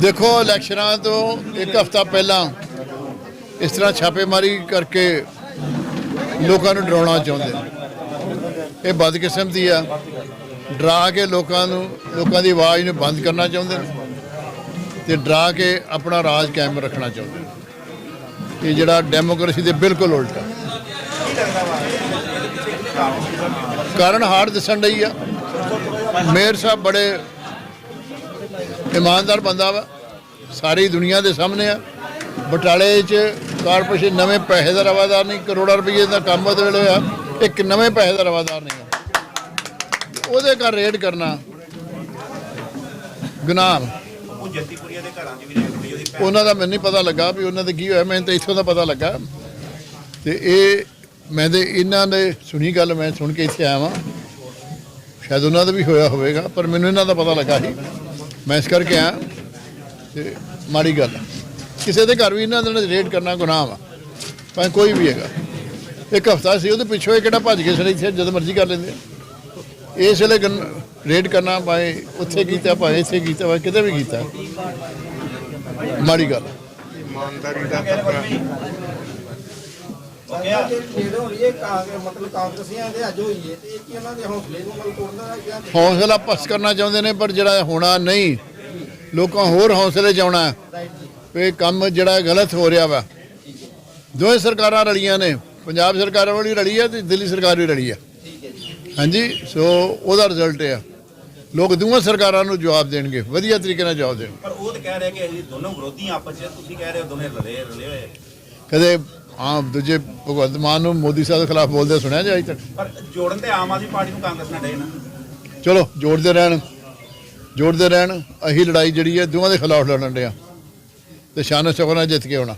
ਦੇਖੋ, ਇਲੈਕਸ਼ਨਾਂ ਤੋਂ ਇੱਕ ਹਫ਼ਤਾ ਪਹਿਲਾਂ ਇਸ ਤਰ੍ਹਾਂ ਛਾਪੇਮਾਰੀ ਕਰਕੇ ਲੋਕਾਂ ਨੂੰ ਡਰਾਉਣਾ ਚਾਹੁੰਦੇ ਨੇ। ਇਹ ਬਦਕਿਸਮਤੀ ਆ। ਡਰਾ ਕੇ ਲੋਕਾਂ ਨੂੰ, ਲੋਕਾਂ ਦੀ ਆਵਾਜ਼ ਨੂੰ ਬੰਦ ਕਰਨਾ ਚਾਹੁੰਦੇ ਨੇ ਤੇ ਡਰਾ ਕੇ ਆਪਣਾ ਰਾਜ ਕਾਇਮ ਰੱਖਣਾ ਚਾਹੁੰਦੇ ਨੇ। ਇਹ ਜਿਹੜਾ ਡੈਮੋਕ੍ਰੇਸੀ ਦੇ ਬਿਲਕੁਲ ਉਲਟ ਆ। ਕਾਰਨ ਹਾਰ ਦਿਸਣ ਲਈ ਆ। ਮੇਅਰ ਸਾਹਿਬ ਬੜੇ ਇਮਾਨਦਾਰ ਬੰਦਾ ਵਾ, ਸਾਰੀ ਦੁਨੀਆ ਦੇ ਸਾਹਮਣੇ ਆ। ਬਟਾਲੇ 'ਚ ਕਾਰਪੋਰੇਸ਼ਨ ਨਵੇਂ ਪੈਸੇ ਦਾ ਰਵਾਦਾਰ ਨਹੀਂ, ਕਰੋੜਾਂ ਰੁਪਏ ਦਾ ਕੰਮ ਉਹਦੇ ਵੇਲੇ ਹੋਇਆ। ਇੱਕ ਨਵੇਂ ਪੈਸੇ ਦਾ ਰਵਾਦਾਰ ਨਹੀਂ ਆ। ਉਹਦੇ ਘਰ ਰੇਡ ਕਰਨਾ। ਗੁਨਾਹ। ਉਹਨਾਂ ਦਾ ਮੈਨੂੰ ਨਹੀਂ ਪਤਾ ਲੱਗਾ ਵੀ ਉਹਨਾਂ ਦੇ ਕੀ ਹੋਇਆ, ਮੈਨੂੰ ਤਾਂ ਇੱਥੋਂ ਦਾ ਪਤਾ ਲੱਗਾ। ਤੇ ਇਹ, ਮੈਂ ਤੇ ਇਹਨਾਂ ਨੇ ਸੁਣੀ ਗੱਲ ਮੈਂ ਸੁਣ ਕੇ ਇੱਥੇ ਆਇਆ ਵਾਂ। ਸ਼ਾਇਦ ਉਹਨਾਂ ਦਾ ਵੀ ਹੋਇਆ ਹੋਵੇਗਾ, ਪਰ ਮੈਨੂੰ ਇਹਨਾਂ ਦਾ ਪਤਾ ਲੱਗਾ ਸੀ। ਮੈਂ ਇਸ ਕਰਕੇ ਆਇਆ ਤੇ ਮਾੜੀ ਗੱਲ ਕਿਸੇ ਦੇ ਘਰ ਵੀ ਇਹਨਾਂ ਦੇ ਨਾਲ ਰੇਡ ਕਰਨਾ ਗੁਨਾਹ ਵਾ, ਭਾਵੇਂ ਕੋਈ ਵੀ ਹੈਗਾ। ਇੱਕ ਹਫਤਾ ਸੀ, ਉਹਦੇ ਪਿੱਛੋਂ ਇਹ ਕਿਹੜਾ ਭੱਜ ਕੇ ਸੜੇ ਇੱਥੇ, ਜਦੋਂ ਮਰਜ਼ੀ ਕਰ ਲੈਂਦੇ ਇਸ ਵੇਲੇ ਰੇਡ ਕਰਨਾ ਭਾਵੇਂ ਉੱਥੇ ਕੀਤਾ, ਭਾਵੇਂ ਇੱਥੇ ਕੀਤਾ, ਭਾਵੇਂ ਕਿਤੇ ਵੀ ਕੀਤਾ। ਮਾੜੀ ਗੱਲ ਇਮਾਨਦਾਰੀ ਦਾ ਤਬਕਰਾ ਖੇਡ ਹੋ ਰਹੀ ਹੈ ਕਾਂਗਰਸ ਮਤਲਬ ਕਾਂਗਰਸੀਆਂ ਦੇ ਅੱਜ ਹੋਈ ਹੈ ਤੇ ਇਹ ਕੀ ਉਹਨਾਂ ਦੇ ਹੌਸਲੇ ਨੂੰ ਮਤਲਬ ਤੋੜਨਾ ਹੈ ਜਾਂ ਹੌਸਲਾ ਪਸ ਕਰਨਾ ਚਾਹੁੰਦੇ ਨੇ ਪਰ ਜਿਹੜਾ ਹੋਣਾ ਨਹੀਂ। ਲੋਕਾਂ ਹੋਰ ਹੌਸਲੇ 'ਚ ਆਉਣਾ। ਵੀ ਇਹ ਕੰਮ ਜਿਹੜਾ ਗਲਤ ਹੋ ਰਿਹਾ ਵਾ। ਦੋਵੇਂ ਸਰਕਾਰਾਂ ਰਲੀਆਂ ਨੇ। ਪੰਜਾਬ ਸਰਕਾਰ ਵਾਲੀ ਰਲੀ ਆ ਤੇ ਦਿੱਲੀ ਸਰਕਾਰ ਵੀ ਰਲੀ ਆ ਹਾਂਜੀ ਸੋ ਉਹਦਾ ਰਿਜ਼ਲਟ ਆ। ਲੋਕ ਦੋਵਾਂ ਸਰਕਾਰਾਂ ਨੂੰ ਜਵਾਬ ਦੇਣਗੇ। ਵਧੀਆ ਤਰੀਕੇ ਨਾਲ ਜਵਾਬ ਦੇਣਗੇ। ਪਰ ਉਹ ਤਾਂ ਕਹਿ ਰਿਹਾ ਕਿ ਅਸੀਂ ਦੋਨੋਂ ਵਿਰੋਧੀ ਹਾਂ ਆਪਸ 'ਚ ਤੁਸੀਂ ਕਹਿ ਰਹੇ ਹੋ ਦੋਨੇ ਰਲੇ ਰਲੇ ਹੋਏ ਕਦੇ ਆਮ ਦੂਜੇ ਭਗਵੰਤ ਮਾਨ ਨੂੰ ਮੋਦੀ ਸਾਹਿਬ ਦੇ ਖਿਲਾਫ ਬੋਲਦੇ ਸੁਣਿਆ ਜੀ ਅਜੇ ਤੱਕ ਪਰ ਜੋੜਨ ਤੇ ਆਮ ਆਦਮੀ ਪਾਰਟੀ ਨੂੰ ਕਾਂਗਰਸ ਨਾਲ ਡੇ ਨਾ ਚਲੋ ਜੋੜਦੇ ਰਹਿਣ। ਜੋੜਦੇ ਰਹਿਣ ਅਹੀ ਲੜਾਈ ਜਿਹੜੀ ਹੈ ਦੋਵਾਂ ਦੇ ਖਿਲਾਫ ਲੜਨ ਡਿਆ ਤੇ ਸ਼ਾਨ ਨਾਲ ਜਿੱਤ ਕੇ ਆਉਣਾ।